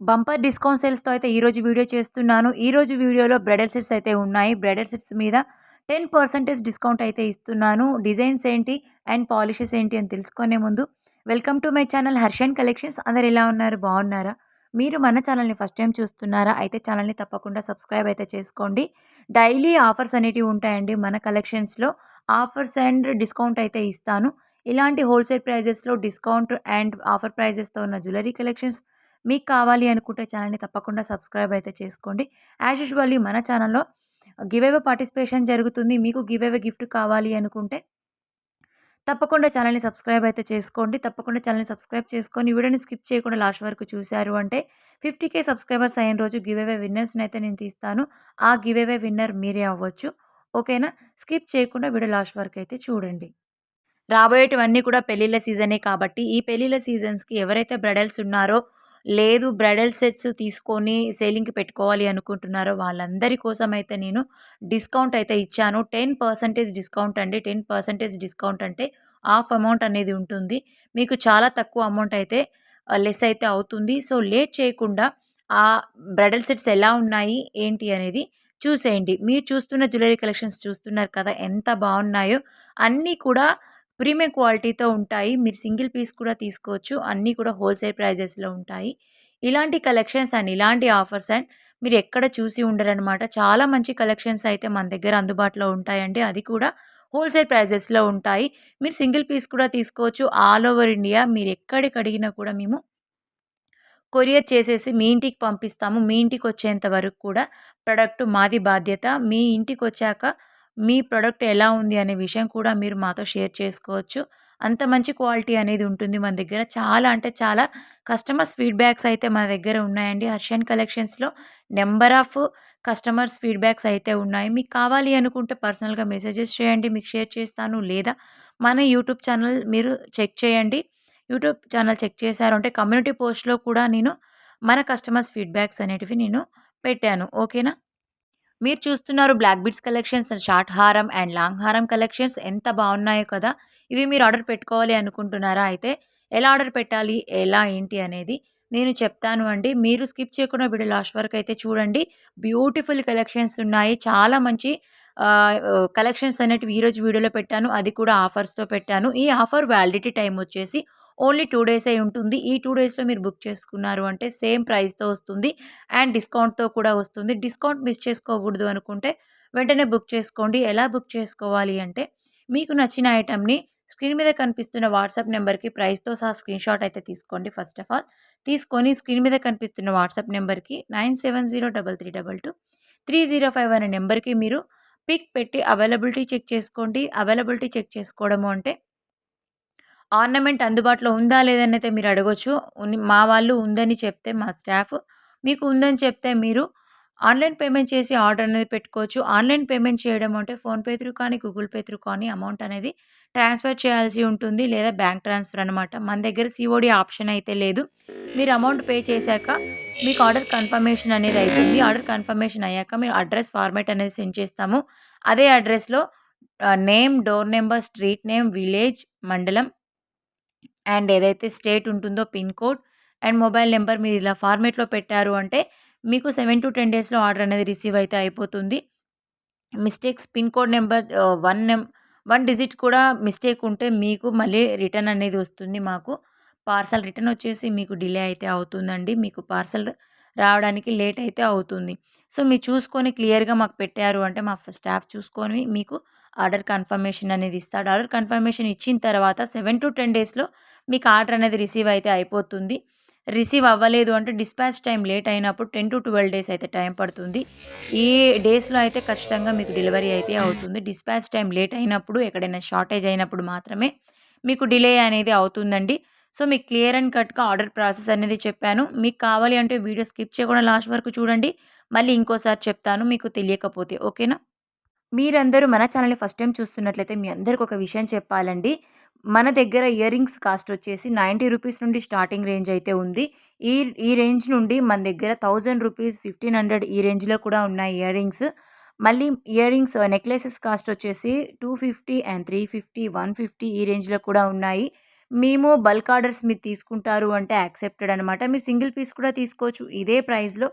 Bumper discount సేల్స్తో అయితే ఈరోజు video చేస్తున్నాను. ఈరోజు వీడియోలో బ్రైడల్ సెట్స్ అయితే ఉన్నాయి. బ్రైడల్ సెట్స్ మీద టెన్ పర్సెంటేజ్ డిస్కౌంట్ అయితే ఇస్తున్నాను. డిజైన్స్ ఏంటి అండ్ పాలిషెస్ ఏంటి అని తెలుసుకునే ముందు welcome to my channel Harshan collections. అందరు ఎలా ఉన్నారు? బాగున్నారా? మీరు మన ఛానల్ని ఫస్ట్ టైం చూస్తున్నారా? అయితే ఛానల్ని తప్పకుండా సబ్స్క్రైబ్ అయితే చేసుకోండి. డైలీ ఆఫర్స్ అనేటివి ఉంటాయండి మన కలెక్షన్స్లో. ఆఫర్స్ అండ్ డిస్కౌంట్ అయితే ఇస్తాను. ఇలాంటి హోల్సేల్ ప్రైజెస్లో డిస్కౌంట్ అండ్ ఆఫర్ ప్రైజెస్తో ఉన్న జ్యువెలరీ కలెక్షన్స్ మీకు కావాలి అనుకుంటే ఛానల్ని తప్పకుండా సబ్స్క్రైబ్ అయితే చేసుకోండి. యాజ్ యూజువల్లీ మన ఛానల్లో గివేవే పార్టిసిపేషన్ జరుగుతుంది. మీకు గివేవే గిఫ్ట్ కావాలి అనుకుంటే తప్పకుండా ఛానల్ని సబ్స్క్రైబ్ అయితే చేసుకోండి. తప్పకుండా ఛానల్ని సబ్స్క్రైబ్ చేసుకొని వీడియోని స్కిప్ చేయకుండా లాస్ట్ వరకు చూశారు అంటే ఫిఫ్టీ కే సబ్స్క్రైబర్స్ అయిన రోజు గివేవే విన్నర్స్ని అయితే నేను తీస్తాను. ఆ గివేవే విన్నర్ మీరే అవ్వచ్చు. ఓకేనా? స్కిప్ చేయకుండా వీడియో లాస్ట్ వరకు అయితే చూడండి. రాబోయేటివన్నీ కూడా పెళ్ళిళ్ళ సీజనే కాబట్టి ఈ పెళ్ళిళ్ళ సీజన్స్కి ఎవరైతే బ్రైడల్స్ ఉన్నారో లేదు బ్రైడల్ సెట్స్ తీసుకొని సేలింగ్కి పెట్టుకోవాలి అనుకుంటున్నారో వాళ్ళందరి కోసం అయితే నేను డిస్కౌంట్ అయితే ఇచ్చాను. టెన్ పర్సెంటేజ్ డిస్కౌంట్ అండి. టెన్ పర్సెంటేజ్ డిస్కౌంట్ అంటే హాఫ్ అమౌంట్ అనేది ఉంటుంది. మీకు చాలా తక్కువ అమౌంట్ అయితే లెస్ అయితే అవుతుంది. సో లేట్ చేయకుండా ఆ బ్రైడల్ సెట్స్ ఎలా ఉన్నాయి ఏంటి అనేది చూసేయండి. మీరు చూస్తున్న జ్యువెలరీ కలెక్షన్స్ చూస్తున్నారు కదా ఎంత బాగున్నాయో అన్నీ కూడా ప్రీమియం క్వాలిటీతో ఉంటాయి. మీరు సింగిల్ పీస్ కూడా తీసుకోవచ్చు. అన్నీ కూడా హోల్సేల్ ప్రైజెస్లో ఉంటాయి. ఇలాంటి కలెక్షన్స్ అండ్ ఇలాంటి ఆఫర్స్ అండ్ మీరు ఎక్కడ చూసి ఉండరనమాట చాలా మంచి కలెక్షన్స్ అయితే మన దగ్గర అందుబాటులో ఉంటాయండి. అది కూడా హోల్సేల్ ప్రైజెస్లో ఉంటాయి. మీరు సింగిల్ పీస్ కూడా తీసుకోవచ్చు. ఆల్ ఓవర్ ఇండియా మీరు ఎక్కడికి అడిగినా కూడా మేము కొరియర్ చేసేసి మీ ఇంటికి పంపిస్తాము. మీ ఇంటికి వచ్చేంత వరకు కూడా ప్రొడక్ట్ మాది బాధ్యత. మీ ఇంటికి వచ్చాక మీ ప్రోడక్ట్ ఎలా ఉంది అనే విషయం కూడా మీరు మాతో షేర్ చేసుకోవచ్చు. అంత మంచి క్వాలిటీ అనేది ఉంటుంది మన దగ్గర. చాలా అంటే చాలా కస్టమర్స్ ఫీడ్బ్యాక్స్ అయితే మన దగ్గర ఉన్నాయండి. హర్షన్ కలెక్షన్స్లో నెంబర్ ఆఫ్ కస్టమర్స్ ఫీడ్బ్యాక్స్ అయితే ఉన్నాయి. మీకు కావాలి అనుకుంటే పర్సనల్గా మెసేజెస్ చేయండి. మీకు షేర్ చేస్తాను లేదా మన యూట్యూబ్ ఛానల్ మీరు చెక్ చేయండి. యూట్యూబ్ ఛానల్ చెక్ చేశారు అంటే కమ్యూనిటీ పోస్ట్లో కూడా నేను మన కస్టమర్స్ ఫీడ్బ్యాక్స్ అనేటివి నేను పెట్టాను. ఓకేనా? మీరు చూస్తున్నారు బ్లాక్ బీడ్స్ కలెక్షన్స్ షార్ట్ హారం అండ్ లాంగ్ హారం కలెక్షన్స్ ఎంత బాగున్నాయో కదా. ఇవి మీరు ఆర్డర్ పెట్టుకోవాలి అనుకుంటున్నారా అయితే ఎలా ఆర్డర్ పెట్టాలి ఎలా ఏంటి అనేది నేను చెప్తాను అండి. మీరు స్కిప్ చేయకుండా వీడియో లాస్ట్ వరకు అయితే చూడండి. బ్యూటిఫుల్ కలెక్షన్స్ ఉన్నాయి. చాలా మంచి కలెక్షన్స్ అనేటివి ఈరోజు వీడియోలో పెట్టాను. అది కూడా ఆఫర్స్తో పెట్టాను. ఈ ఆఫర్ వ్యాలిడిటీ టైం వచ్చేసి ఓన్లీ టూ డేస్ అయి ఉంటుంది. ఈ టూ డేస్లో మీరు బుక్ చేసుకున్నారు అంటే సేమ్ ప్రైస్తో వస్తుంది. అండ్ డిస్కౌంట్తో కూడా వస్తుంది. డిస్కౌంట్ మిస్ చేసుకోకూడదు అనుకుంటే వెంటనే బుక్ చేసుకోండి. ఎలా బుక్ చేసుకోవాలి అంటే మీకు నచ్చిన ఐటమ్ని స్క్రీన్ మీద కనిపిస్తున్న వాట్సాప్ నెంబర్కి ప్రైస్తో సహా స్క్రీన్ షాట్ అయితే తీసుకోండి ఫస్ట్ ఆఫ్ ఆల్. తీసుకొని స్క్రీన్ మీద కనిపిస్తున్న వాట్సాప్ నెంబర్కి nine seven zero double three double two three zero five అనే నెంబర్కి మీరు పిక్ పెట్టి అవైలబిలిటీ చెక్ చేసుకోండి. అవైలబిలిటీ చెక్ చేసుకోవడము అంటే ఆర్నమెంట్ అందుబాటులో ఉందా లేదని అయితే మీరు అడగొచ్చు. మా వాళ్ళు ఉందని చెప్తే మా స్టాఫ్. మీకు ఉందని చెప్తే మీరు ఆన్లైన్ పేమెంట్ చేసి ఆర్డర్ అనేది పెట్టుకోవచ్చు. ఆన్లైన్ పేమెంట్ చేయడం అంటే ఫోన్పే త్రూ కానీ గూగుల్ పే త్రూ కానీ అమౌంట్ అనేది ట్రాన్స్ఫర్ చేయాల్సి ఉంటుంది లేదా బ్యాంక్ ట్రాన్స్ఫర్ అనమాట మన దగ్గర సిఓడి ఆప్షన్ అయితే లేదు. మీరు అమౌంట్ పే చేశాక మీకు ఆర్డర్ కన్ఫర్మేషన్ అనేది అవుతుంది ఆర్డర్ కన్ఫర్మేషన్ అయ్యాక మీరు అడ్రస్ ఫార్మేట్ అనేది సెండ్ చేస్తాము. అదే అడ్రస్లో name door number street name village మండలం అండ్ ఏదైతే స్టేట్ ఉంటుందో pin code and mobile number మీరు ఇలా ఫార్మేట్లో పెట్టారు అంటే మీకు సెవెన్ టు టెన్ డేస్లో ఆర్డర్ అనేది రిసీవ్ అయితే అయిపోతుంది. Mistakes pin code number one నెం one digit కూడా మిస్టేక్ ఉంటే మీకు మళ్ళీ రిటర్న్ అనేది వస్తుంది మాకు. పార్సల్ రిటర్న్ వచ్చేసి మీకు డిలే అయితే అవుతుందండి. మీకు పార్సల్ రావడానికి లేట్ అయితే అవుతుంది. సో మీరు చూసుకొని క్లియర్గా మాకు పెట్టారు అంటే మా స్టాఫ్ చూసుకొని మీకు ఆర్డర్ కన్ఫర్మేషన్ అనేది ఇస్తాడు. ఆర్డర్ కన్ఫర్మేషన్ ఇచ్చిన తర్వాత సెవెన్ టు టెన్ డేస్లో మీకు ఆర్డర్ అనేది రిసీవ్ అయితే అయిపోతుంది. రిసీవ్ అవ్వలేదు అంటే డిస్పాచ్ టైం లేట్ అయినప్పుడు టెన్ టు ట్వెల్వ్ డేస్ అయితే టైం పడుతుంది. ఈ డేస్లో అయితే ఖచ్చితంగా మీకు డెలివరీ అయితే అవుతుంది. డిస్పాచ్ టైం లేట్ అయినప్పుడు ఎక్కడైనా షార్టేజ్ అయినప్పుడు మాత్రమే మీకు డిలే అనేది అవుతుందండి. సో మీకు క్లియర్ అండ్ కట్గా ఆర్డర్ ప్రాసెస్ అనేది చెప్పాను. మీకు కావాలి అంటే వీడియో స్కిప్ చేయకుండా లాస్ట్ వరకు చూడండి. మళ్ళీ ఇంకోసారి చెప్తాను. మీకు తెలియకపోతే ఓకేనా? మీరందరూ మన ఛానల్ని ఫస్ట్ టైం చూస్తున్నట్లయితే మీ అందరికి ఒక విషయం చెప్పాలండి. మన దగ్గర ఇయర్ రింగ్స్ కాస్ట్ వచ్చేసి నైంటీ రూపీస్ నుండి స్టార్టింగ్ రేంజ్ అయితే ఉంది. ఈ ఈ రేంజ్ నుండి మన దగ్గర థౌజండ్ రూపీస్ ఫిఫ్టీన్ హండ్రెడ్ ఈ రేంజ్లో కూడా ఉన్నాయి ఇయర్ రింగ్స్ మళ్ళీ ఇయర్ రింగ్స్ నెక్లెసెస్ కాస్ట్ వచ్చేసి two fifty and three fifty one fifty ఈ రేంజ్లో కూడా ఉన్నాయి. మేము బల్క్ ఆర్డర్స్ మీరు తీసుకుంటారు అంటే యాక్సెప్టెడ్ అనమాట మీరు సింగిల్ పీస్ కూడా తీసుకోవచ్చు ఇదే ప్రైస్లో.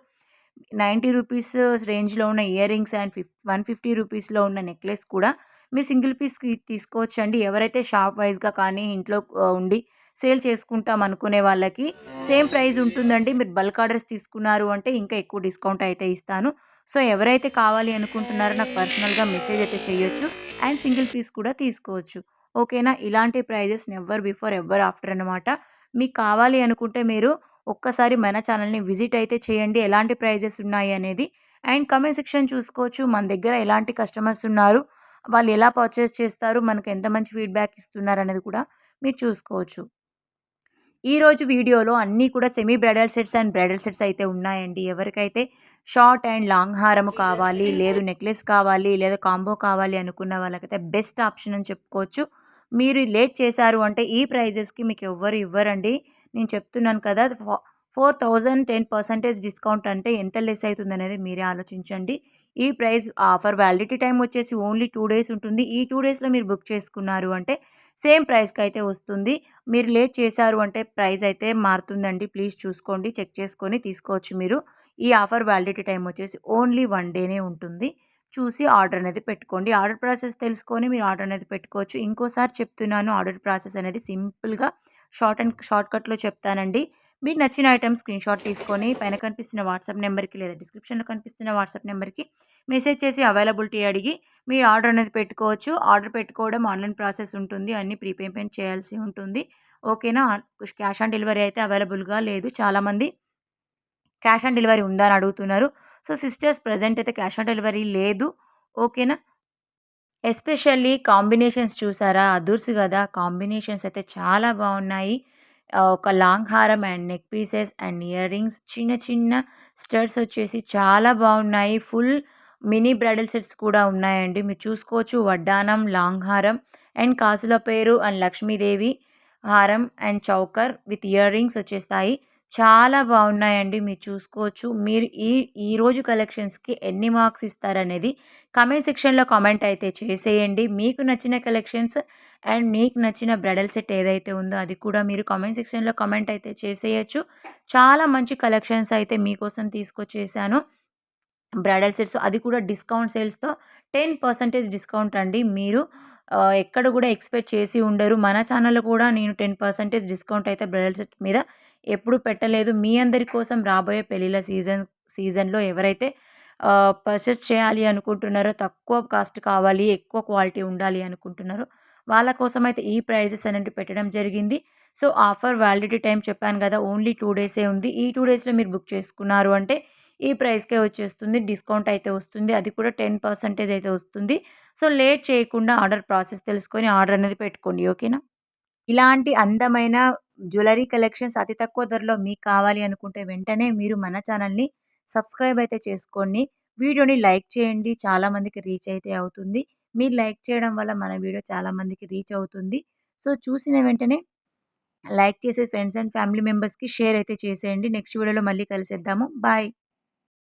నైంటీ రూపీస్ రేంజ్లో ఉన్న ear rings and fif one fifty రూపీస్లో ఉన్న నెక్లెస్ కూడా మీరు సింగిల్ పీస్ తీసుకోవచ్చు అండి ఎవరైతే షాప్ వైజ్గా కానీ ఇంట్లో ఉండి సేల్ చేసుకుంటాం అనుకునే వాళ్ళకి సేమ్ ప్రైస్ ఉంటుందండి. మీరు బల్క్ ఆర్డర్స్ తీసుకున్నారు అంటే ఇంకా ఎక్కువ డిస్కౌంట్ అయితే ఇస్తాను. సో ఎవరైతే కావాలి అనుకుంటున్నారో నాకు పర్సనల్గా మెసేజ్ అయితే చేయొచ్చు అండ్ సింగిల్ పీస్ కూడా తీసుకోవచ్చు. ఓకేనా? ఇలాంటి prices never before ever after అనమాట మీకు కావాలి అనుకుంటే మీరు ఒక్కసారి మన ఛానల్ని విజిట్ అయితే చేయండి. ఎలాంటి ప్రైజెస్ ఉన్నాయి అనేది అండ్ కమెంట్ సెక్షన్ చూసుకోవచ్చు. మన దగ్గర ఎలాంటి కస్టమర్స్ ఉన్నారు? వాళ్ళు ఎలా పర్చేస్ చేస్తారు? మనకు ఎంత మంచి ఫీడ్బ్యాక్ ఇస్తున్నారు? అనేది కూడా మీరు చూసుకోవచ్చు. ఈరోజు వీడియోలో అన్నీ కూడా semi bridal sets and bridal sets అయితే ఉన్నాయండి. ఎవరికైతే షార్ట్ అండ్ లాంగ్ హారం కావాలి లేదు నెక్లెస్ కావాలి లేదా కాంబో కావాలి అనుకున్న వాళ్ళకైతే బెస్ట్ ఆప్షన్ అని చెప్పుకోవచ్చు. మీరు లేట్ చేశారు అంటే ఈ ప్రైజెస్కి మీకు ఎవ్వరు ఇవ్వరండి. నేను చెప్తున్నాను కదా four thousand ten percentage discount అంటే ఎంత లెస్ అవుతుంది అనేది మీరే ఆలోచించండి. ఈ ప్రైస్ ఆఫర్ వ్యాలిడిటీ టైం వచ్చేసి ఓన్లీ టూ డేస్ ఉంటుంది. ఈ టూ డేస్లో మీరు బుక్ చేసుకున్నారు అంటే సేమ్ ప్రైస్కి అయితే వస్తుంది. మీరు లేట్ చేశారు అంటే ప్రైస్ అయితే మారుతుందండి. ప్లీజ్ చూసుకోండి చెక్ చేసుకొని తీసుకోవచ్చు మీరు. ఈ ఆఫర్ వ్యాలిడిటీ టైం వచ్చేసి ఓన్లీ వన్ డేనే ఉంటుంది. చూసి ఆర్డర్ అనేది పెట్టుకోండి. ఆర్డర్ ప్రాసెస్ తెలుసుకొని మీరు ఆర్డర్ అనేది పెట్టుకోవచ్చు. ఇంకోసారి చెప్తున్నాను ఆర్డర్ ప్రాసెస్ అనేది సింపుల్గా షార్ట్ అండ్ షార్ట్ కట్లో చెప్తానండి. మీకు నచ్చిన ఐటమ్ స్క్రీన్ షాట్ తీసుకొని పైన కనిపిస్తున్న వాట్సాప్ నెంబర్కి లేదా డిస్క్రిప్షన్లో కనిపిస్తున్న వాట్సాప్ నెంబర్కి మెసేజ్ చేసి అవైలబిలిటీ అడిగి మీరు ఆర్డర్ అనేది పెట్టుకోవచ్చు. ఆర్డర్ పెట్టుకోవడం ఆన్లైన్ ప్రాసెస్ ఉంటుంది. అన్ని ప్రీపేమెంట్ చేయాల్సి ఉంటుంది. ఓకేనా? క్యాష్ ఆన్ డెలివరీ అయితే అవైలబుల్గా లేదు. చాలామంది క్యాష్ ఆన్ డెలివరీ ఉందా అని అడుగుతున్నారు. సో సిస్టర్స్ ప్రజెంట్ అయితే క్యాష్ ఆన్ డెలివరీ లేదు. ఓకేనా? ఎస్పెషల్లీ కాంబినేషన్స్ చూసారా? అదుర్స్ కదా! కాంబినేషన్స్ అయితే చాలా బాగున్నాయి ఒక లాంగ్ హారం and neck pieces and ear rings చిన్న చిన్న స్టర్స్ వచ్చేసి చాలా బాగున్నాయి ఫుల్ మినీ బ్రైడల్ సెట్స్ కూడా ఉన్నాయండి. మీరు చూసుకోవచ్చు వడ్డానం లాంగ్ హారం అండ్ కాసుల పేరు అండ్ లక్ష్మీదేవి హారం and choker with ear rings వచ్చేస్తాయి. చాలా బాగున్నాయండి. మీరు చూసుకోవచ్చు. మీరు ఈ ఈరోజు కలెక్షన్స్కి ఎన్ని మార్క్స్ ఇస్తారనేది కమెంట్ సెక్షన్లో కామెంట్ అయితే చేసేయండి. మీకు నచ్చిన కలెక్షన్స్ అండ్ మీకు నచ్చిన బ్రైడల్ సెట్ ఏదైతే ఉందో అది కూడా మీరు కామెంట్ సెక్షన్లో కామెంట్ అయితే చేసేయచ్చు. చాలా మంచి కలెక్షన్స్ అయితే మీకోసం తీసుకొచ్చేసాను. బ్రైడల్ సెట్స్ అది కూడా డిస్కౌంట్ సేల్స్తో టెన్ పర్సెంటేజ్ డిస్కౌంట్ అండి. మీరు ఎక్కడ కూడా ఎక్స్పెక్ట్ చేసి ఉండరు. మన ఛానల్లో కూడా నేను టెన్ పర్సెంటేజ్ డిస్కౌంట్ అయితే బ్రైడల్ సెట్ మీద ఎప్పుడు పెట్టలేదు. మీ అందరి కోసం రాబోయే పెళ్ళిళ్ళ సీజన్ సీజన్లో ఎవరైతే పర్చేస్ చేయాలి అనుకుంటున్నారో తక్కువ కాస్ట్ కావాలి ఎక్కువ క్వాలిటీ ఉండాలి అనుకుంటున్నారో వాళ్ళ కోసం అయితే ఈ ప్రైజెస్ అనేవి పెట్టడం జరిగింది. సో ఆఫర్ వ్యాలిడిటీ టైం చెప్పాను కదా ఓన్లీ టూ డేసే ఉంది. ఈ టూ డేస్లో మీరు బుక్ చేసుకున్నారు అంటే ఈ ప్రైస్కే వచ్చేస్తుంది డిస్కౌంట్ అయితే వస్తుంది అది కూడా టెన్ పర్సెంటేజ్ అయితే వస్తుంది. సో లేట్ చేయకుండా ఆర్డర్ ప్రాసెస్ తెలుసుకొని ఆర్డర్ అనేది పెట్టుకోండి ఓకేనా? ఇలాంటి అందమైన జ్యువెలరీ కలెక్షన్స్ అతి తక్కువ ధరలో మీకు కావాలి అనుకుంటే వెంటనే మీరు మన ఛానల్ని సబ్స్క్రైబ్ అయితే చేసుకోండి. వీడియోని లైక్ చేయండి. చాలామందికి రీచ్ అయితే అవుతుంది. మీరు లైక్ చేయడం వల్ల మన వీడియో చాలామందికి రీచ్ అవుతుంది. సో చూసిన వెంటనే లైక్ చేసే ఫ్రెండ్స్ అండ్ ఫ్యామిలీ మెంబర్స్కి షేర్ అయితే చేసేయండి. నెక్స్ట్ వీడియోలో మళ్ళీ కలిసేద్దాము. బాయ్.